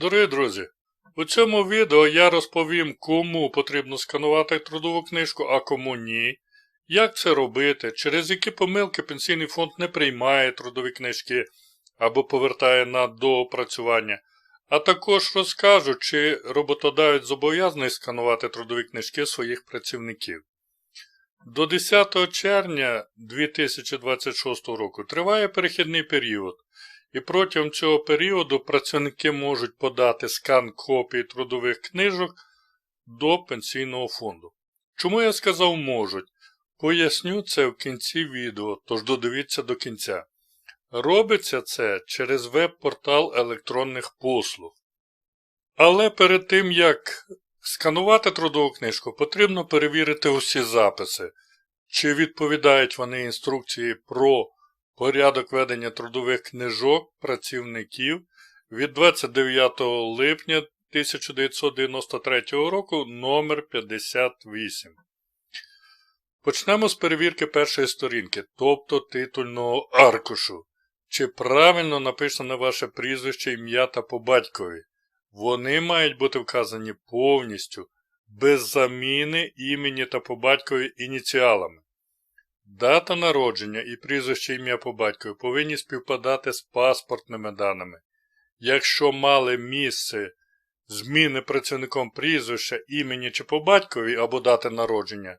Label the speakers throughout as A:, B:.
A: Дорогі друзі, у цьому відео я розповім, кому потрібно сканувати трудову книжку, а кому ні, як це робити, через які помилки пенсійний фонд не приймає трудові книжки або повертає на доопрацювання, а також розкажу, чи роботодавець зобов'язаний сканувати трудові книжки своїх працівників. До 10 червня 2026 року триває перехідний період, і протягом цього періоду працівники можуть подати скан копій трудових книжок до пенсійного фонду. Чому я сказав можуть? Поясню це в кінці відео, тож додивіться до кінця. Робиться це через веб-портал електронних послуг. Але перед тим як сканувати трудову книжку, потрібно перевірити усі записи, чи відповідають вони інструкції про порядок ведення трудових книжок працівників від 29 липня 1993 року номер 58. Почнемо з перевірки першої сторінки, тобто титульного аркушу. Чи правильно написано ваше прізвище, ім'я та по батькові. Вони мають бути вказані повністю, без заміни імені та по батькові ініціалами. Дата народження і прізвище ім'я по батькові повинні співпадати з паспортними даними. Якщо мали місце зміни працівником прізвища, імені чи по батькові або дати народження,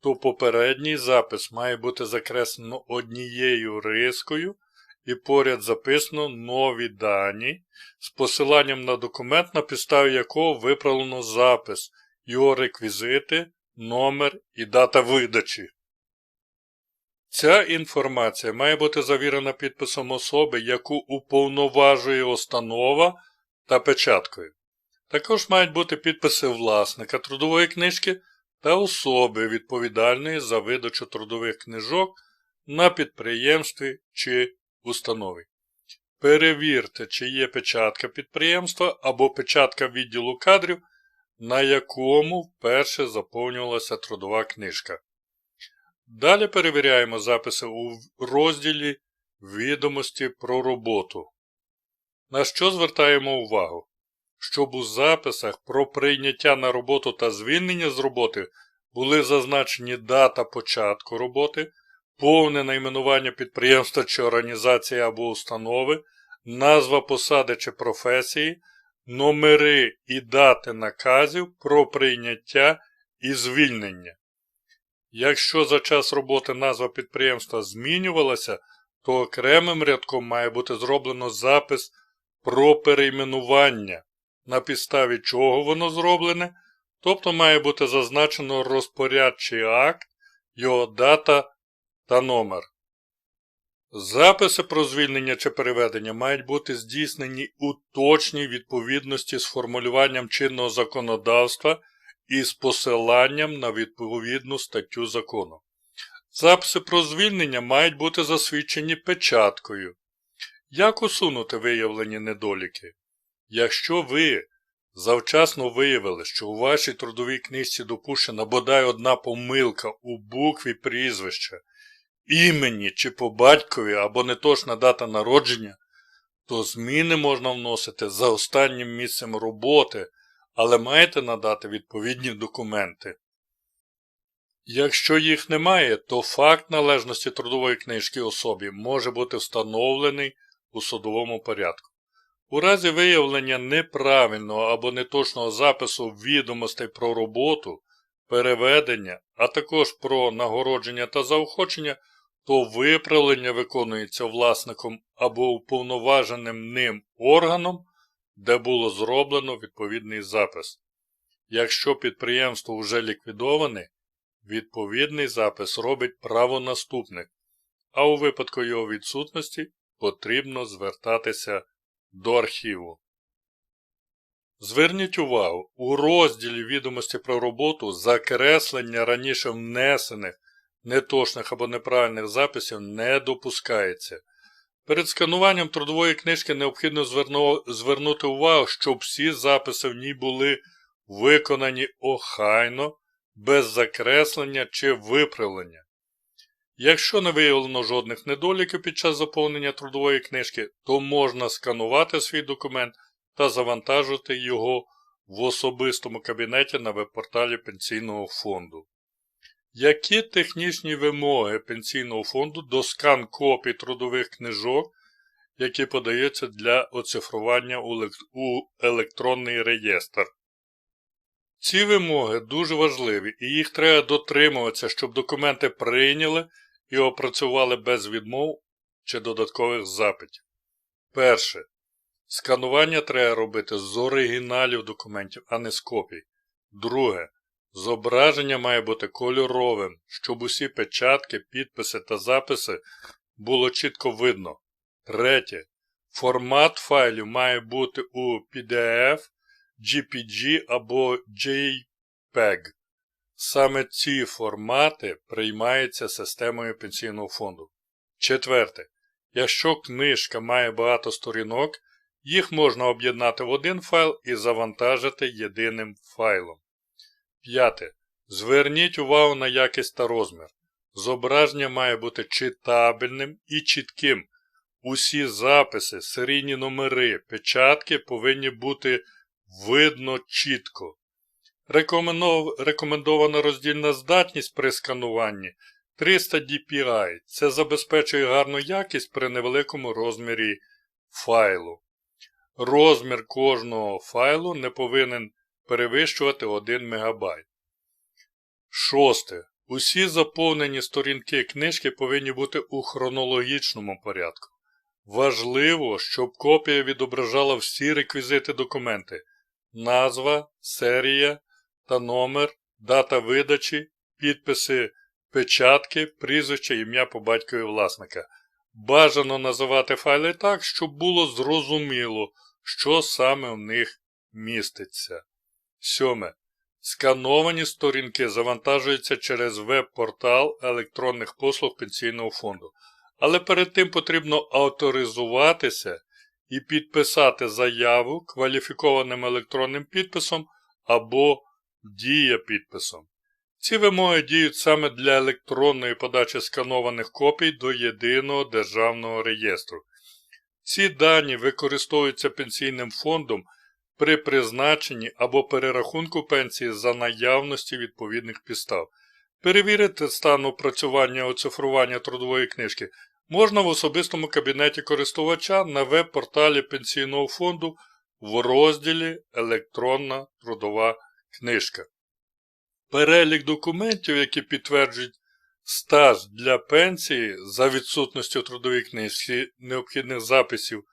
A: то попередній запис має бути закреслено однією рискою і поряд записано нові дані з посиланням на документ, на підставі якого виправлено запис, його реквізити, номер і дата видачі. Ця інформація має бути завірена підписом особи, яку уповноважує установа та печаткою. Також мають бути підписи власника трудової книжки та особи, відповідальної за видачу трудових книжок на підприємстві чи установі. Перевірте, чи є печатка підприємства або печатка відділу кадрів, на якому вперше заповнювалася трудова книжка. Далі перевіряємо записи у розділі Відомості про роботу. На що звертаємо увагу? Щоб у записах про прийняття на роботу та звільнення з роботи були зазначені дата початку роботи, повне найменування підприємства чи організації або установи, назва посади чи професії, номери і дати наказів про прийняття і звільнення. Якщо за час роботи назва підприємства змінювалася, то окремим рядком має бути зроблено запис про перейменування, на підставі чого воно зроблене, тобто має бути зазначено розпорядчий акт, його дата та номер. Записи про звільнення чи переведення мають бути здійснені у точній відповідності з формулюванням чинного законодавства і з посиланням на відповідну статтю закону. Записи про звільнення мають бути засвідчені печаткою. Як усунути виявлені недоліки? Якщо ви завчасно виявили, що у вашій трудовій книжці допущена бодай одна помилка у букві прізвища, імені чи по батькові або неточна дата народження, то зміни можна вносити за останнім місцем роботи, але маєте надати відповідні документи. Якщо їх немає, то факт належності трудової книжки особі може бути встановлений у судовому порядку. У разі виявлення неправильного або неточного запису відомостей про роботу, переведення, а також про нагородження та заохочення, то виправлення виконується власником або уповноваженим ним органом, де було зроблено відповідний запис. Якщо підприємство вже ліквідоване, відповідний запис робить правонаступник, а у випадку його відсутності потрібно звертатися до архіву. Зверніть увагу, у розділі відомості про роботу закреслення раніше внесених неточних або неправильних записів не допускається. Перед скануванням трудової книжки необхідно зверну... звернути увагу, щоб всі записи в ній були виконані охайно, без закреслення чи виправлення. Якщо не виявлено жодних недоліків під час заповнення трудової книжки, то можна сканувати свій документ та завантажити його в особистому кабінеті на веб-порталі Пенсійного фонду. Які технічні вимоги Пенсійного фонду до скан копій трудових книжок, які подаються для оцифрування у електронний реєстр? Ці вимоги дуже важливі і їх треба дотримуватися, щоб документи прийняли і опрацювали без відмов чи додаткових запитів. Перше. Сканування треба робити з оригіналів документів, а не з копій. Друге. Зображення має бути кольоровим, щоб усі печатки, підписи та записи було чітко видно. Третє. Формат файлів має бути у PDF, GPG або JPEG. Саме ці формати приймаються системою пенсійного фонду. Четверте. Якщо книжка має багато сторінок, їх можна об'єднати в один файл і завантажити єдиним файлом. П'яте. Зверніть увагу на якість та розмір. Зображення має бути читабельним і чітким. Усі записи, серійні номери, печатки повинні бути видно чітко. Рекомендована роздільна здатність при скануванні 300 dpi. Це забезпечує гарну якість при невеликому розмірі файлу. Розмір кожного файлу не повинен перевищувати 1 МБ. Шосте. Усі заповнені сторінки книжки повинні бути у хронологічному порядку. Важливо, щоб копія відображала всі реквізити документи назва, серія та номер, дата видачі, підписи, печатки, прізвище, ім'я по батькові власника. Бажано називати файли так, щоб було зрозуміло, що саме в них міститься. Сьоме. Скановані сторінки завантажуються через веб-портал електронних послуг Пенсійного фонду. Але перед тим потрібно авторизуватися і підписати заяву кваліфікованим електронним підписом або дія-підписом. Ці вимоги діють саме для електронної подачі сканованих копій до єдиного державного реєстру. Ці дані використовуються пенсійним фондом при призначенні або перерахунку пенсії за наявності відповідних підстав. Перевірити стан опрацювання оцифрування трудової книжки можна в особистому кабінеті користувача на веб-порталі Пенсійного фонду в розділі Електронна трудова книжка. Перелік документів, які підтверджують стаж для пенсії за відсутністю трудової книжки необхідних записів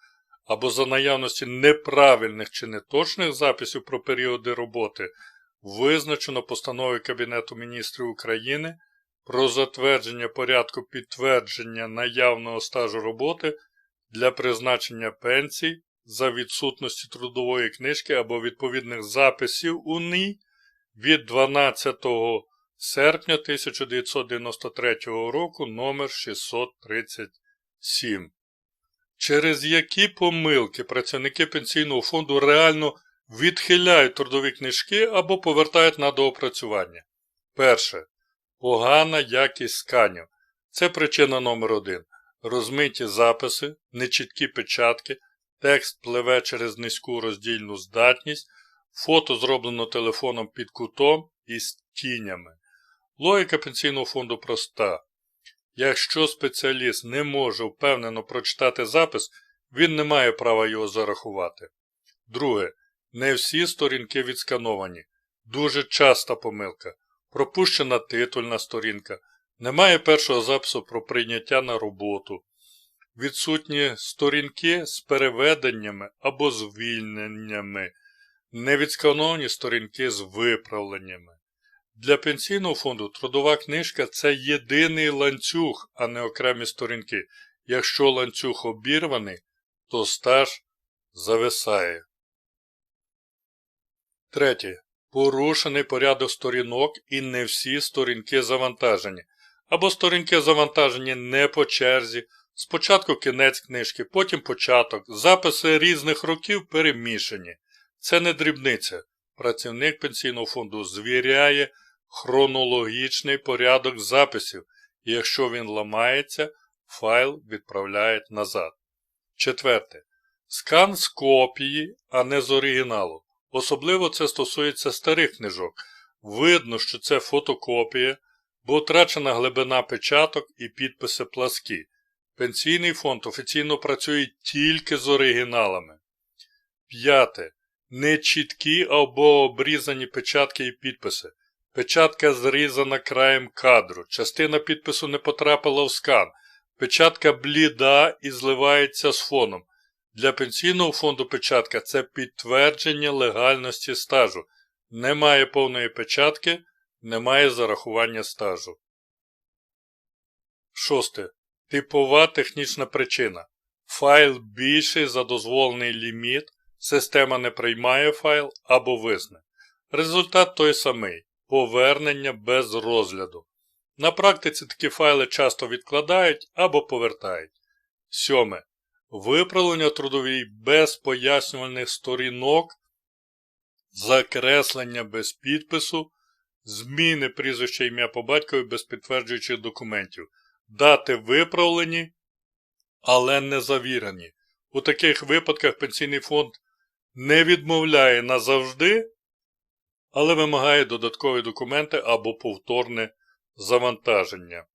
A: або за наявності неправильних чи неточних записів про періоди роботи, визначено постановою Кабінету міністрів України про затвердження порядку підтвердження наявного стажу роботи для призначення пенсій за відсутності трудової книжки або відповідних записів у ній від 12 серпня 1993 року номер 637 через які помилки працівники пенсійного фонду реально відхиляють трудові книжки або повертають на доопрацювання. Перше. Погана якість сканів. Це причина номер один. Розмиті записи, нечіткі печатки, текст пливе через низьку роздільну здатність, фото зроблено телефоном під кутом і з тінями. Логіка пенсійного фонду проста. Якщо спеціаліст не може впевнено прочитати запис, він не має права його зарахувати. Друге. Не всі сторінки відскановані. Дуже часта помилка. Пропущена титульна сторінка. Немає першого запису про прийняття на роботу. Відсутні сторінки з переведеннями або звільненнями. Невідскановані сторінки з виправленнями. Для пенсійного фонду трудова книжка це єдиний ланцюг, а не окремі сторінки. Якщо ланцюг обірваний, то стаж зависає. Третє. Порушений порядок сторінок і не всі сторінки завантажені. Або сторінки завантажені не по черзі. Спочатку кінець книжки, потім початок. Записи різних років перемішані. Це не дрібниця. Працівник пенсійного фонду звіряє хронологічний порядок записів, і якщо він ламається, файл відправляють назад. Четверте. Скан з копії, а не з оригіналу. Особливо це стосується старих книжок. Видно, що це фотокопія, бо втрачена глибина печаток і підписи пласкі. Пенсійний фонд офіційно працює тільки з оригіналами. П'яте. Нечіткі або обрізані печатки і підписи. Печатка зрізана краєм кадру. Частина підпису не потрапила в скан. Печатка бліда і зливається з фоном. Для пенсійного фонду печатка це підтвердження легальності стажу. Немає повної печатки, немає зарахування стажу. Шосте. Типова технічна причина. Файл більший за дозволений ліміт, система не приймає файл або висне. Результат той самий повернення без розгляду. На практиці такі файли часто відкладають або повертають. Сьоме. Виправлення трудовій без пояснювальних сторінок, закреслення без підпису, зміни прізвища ім'я по батькові без підтверджуючих документів, дати виправлені, але не завірені. У таких випадках пенсійний фонд не відмовляє назавжди, але вимагає додаткові документи або повторне завантаження.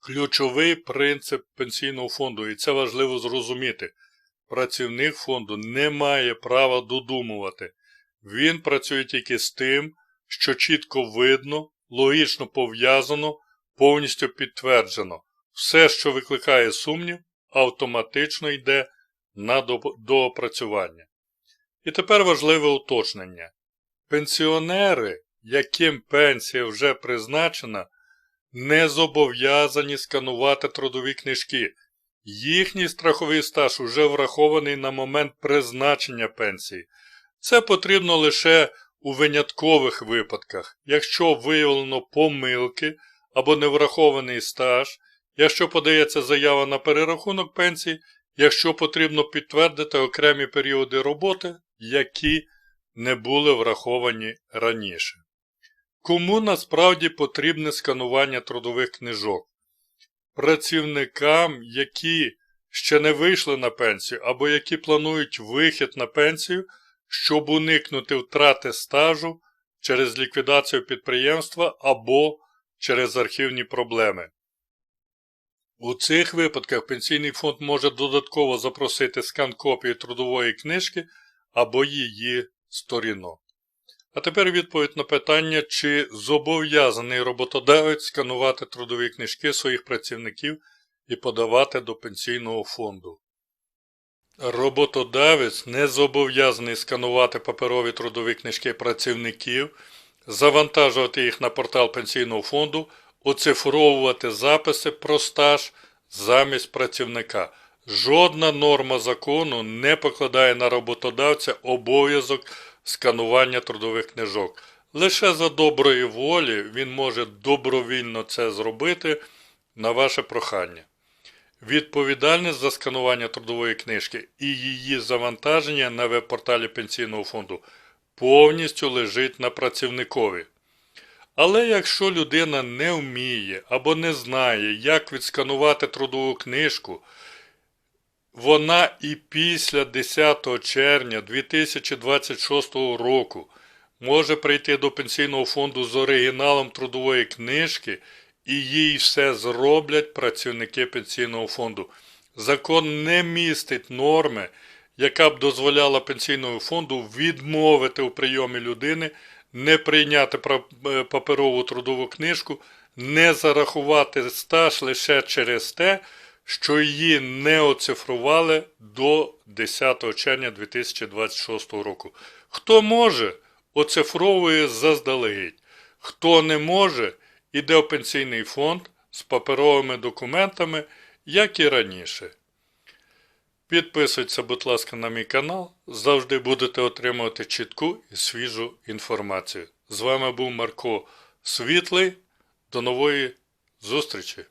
A: Ключовий принцип пенсійного фонду, і це важливо зрозуміти, працівник фонду не має права додумувати. Він працює тільки з тим, що чітко видно, логічно пов'язано, повністю підтверджено. Все, що викликає сумнів, автоматично йде на доопрацювання. І тепер важливе уточнення. Пенсіонери, яким пенсія вже призначена, не зобов'язані сканувати трудові книжки. Їхній страховий стаж уже врахований на момент призначення пенсії. Це потрібно лише у виняткових випадках, якщо виявлено помилки або неврахований стаж, якщо подається заява на перерахунок пенсії, якщо потрібно підтвердити окремі періоди роботи, які не були враховані раніше. Кому насправді потрібне сканування трудових книжок? Працівникам, які ще не вийшли на пенсію або які планують вихід на пенсію, щоб уникнути втрати стажу через ліквідацію підприємства або через архівні проблеми. У цих випадках Пенсійний фонд може додатково запросити скан копії трудової книжки або її сторінок. А тепер відповідь на питання, чи зобов'язаний роботодавець сканувати трудові книжки своїх працівників і подавати до пенсійного фонду. Роботодавець не зобов'язаний сканувати паперові трудові книжки працівників, завантажувати їх на портал пенсійного фонду, оцифровувати записи про стаж замість працівника. Жодна норма закону не покладає на роботодавця обов'язок сканування трудових книжок. Лише за доброї волі він може добровільно це зробити на ваше прохання. Відповідальність за сканування трудової книжки і її завантаження на веб-порталі Пенсійного фонду повністю лежить на працівникові. Але якщо людина не вміє або не знає, як відсканувати трудову книжку, вона і після 10 червня 2026 року може прийти до пенсійного фонду з оригіналом трудової книжки і їй все зроблять працівники пенсійного фонду. Закон не містить норми, яка б дозволяла пенсійному фонду відмовити у прийомі людини, не прийняти е, паперову трудову книжку, не зарахувати стаж лише через те, що її не оцифрували до 10 червня 2026 року. Хто може, оцифровує заздалегідь. Хто не може, іде в пенсійний фонд з паперовими документами, як і раніше. Підписуйтесь, будь ласка, на мій канал. Завжди будете отримувати чітку і свіжу інформацію. З вами був Марко Світлий. До нової зустрічі!